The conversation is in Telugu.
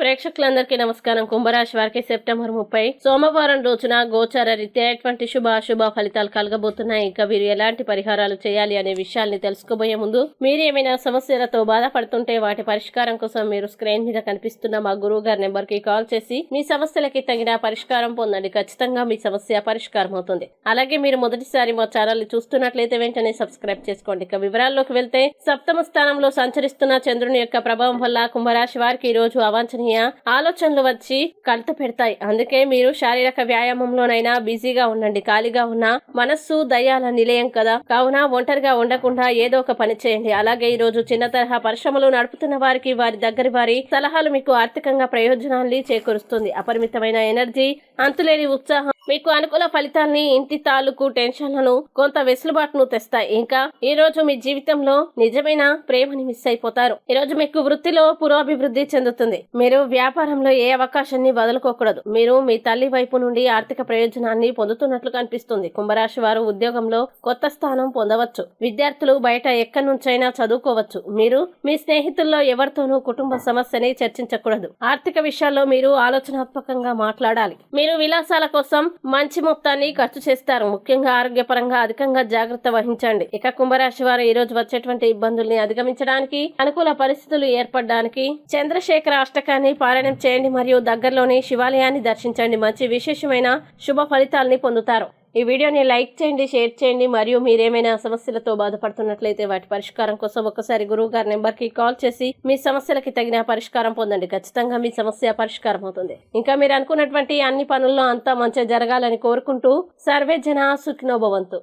ప్రేక్షకులందరికీ నమస్కారం. కుంభరాశి వారికి సెప్టెంబర్ ముప్పై. సోమవారం రోజున గోచార రీత్యా ఎటువంటి శుభ అశుభ ఫలితాలు కలగబోతున్నాయి? ఇంకా వీరు ఎలాంటి పరిహారాలు చేయాలి అనే విషయాల్ని తెలుసుకోబోయే ముందు మీరు ఏమైనా సమస్యలతో బాధపడుతుంటే వాటి పరిష్కారం కోసం మీరు స్క్రీన్ మీద కనిపిస్తున్న మా గురువు గారి నెంబర్కి కాల్ చేసి మీ సమస్యలకి తగిన పరిష్కారం పొందండి. ఖచ్చితంగా మీ సమస్య పరిష్కారం అవుతుంది. అలాగే మీరు మొదటిసారి మా ఛానల్ చూస్తున్నట్లయితే వెంటనే సబ్స్క్రైబ్ చేసుకోండి. ఇక వివరాల్లోకి వెళ్తే సప్తమ స్థానంలో సంచరిస్తున్న చంద్రుని యొక్క ప్రభావం వల్ల కుంభరాశి వారికి ఈ రోజు అవాంఛనీయ ఆలోచనలు వచ్చి కలత పెడతాయి. అందుకే మీరు శారీరక వ్యాయామంలోనైనా బిజీగా ఉండండి. ఖాళీగా ఉన్న మనస్సు దయాల నిలయం కదా. కావున ఒంటరిగా ఉండకుండా ఏదో ఒక పని చేయండి. అలాగే ఈ రోజు చిన్న తరహా పరిశ్రమలు నడుపుతున్న వారికి వారి దగ్గరి వారి సలహాలు మీకు ఆర్థికంగా ప్రయోజనాన్ని చేకూరుస్తుంది. అపరిమితమైన ఎనర్జీ అంతులేని ఉత్సాహం మీకు అనుకూల ఫలితాల్ని ఇంటి తాలూకు టెన్షన్లను కొంత వెసులుబాటును తెస్తాయి. ఇంకా ఈ రోజు మీ జీవితంలో నిజమైన ప్రేమని మిస్ అయిపోతారు. ఈ రోజు మీకు వృత్తిలో పురోభివృద్ధి చెందుతుంది. మీరు వ్యాపారంలో ఏ అవకాశాన్ని వదులుకోకూడదు. మీరు మీ తల్లి వైపు నుండి ఆర్థిక ప్రయోజనాన్ని పొందుతున్నట్లు కనిపిస్తుంది. కుంభరాశి వారు ఉద్యోగంలో కొత్త స్థానం పొందవచ్చు. విద్యార్థులు బయట ఎక్కడి నుంచైనా చదువుకోవచ్చు. మీరు మీ స్నేహితుల్లో ఎవరితోనూ కుటుంబ సమస్యని చర్చించకూడదు. ఆర్థిక విషయాల్లో మీరు ఆలోచనాత్మకంగా మాట్లాడాలి. మీరు విలాసాల కోసం మంచి మొత్తాన్ని ఖర్చు చేస్తారు. ముఖ్యంగా ఆరోగ్యపరంగా అధికంగా జాగ్రత్త వహించండి. ఇక కుంభరాశి వారు ఈ రోజు వచ్చేటువంటి ఇబ్బందుల్ని అధిగమించడానికి అనుకూల పరిస్థితులు ఏర్పడడానికి చంద్రశేఖర అష్టకాన్ని పారాయణం చేయండి. మరియు దగ్గరలోని శివాలయాన్ని దర్శించండి. మంచి విశేషమైన శుభ ఫలితాల్ని పొందుతారు. ఈ వీడియోని లైక్ చేయండి షేర్ చేయండి. మరియు మీరేమైనా సమస్యలతో బాధపడుతున్నట్లయితే వాటి పరిష్కారం కోసం ఒకసారి గురువు గారి నెంబర్కి కాల్ చేసి మీ సమస్యలకి తగిన పరిష్కారం పొందండి. ఖచ్చితంగా మీ సమస్య పరిష్కారం అవుతుంది. ఇంకా మీరు అనుకున్నటువంటి అన్ని పనుల్లో అంతా మంచిగా జరగాలని కోరుకుంటూ సర్వే జన సుఖినోభవంతు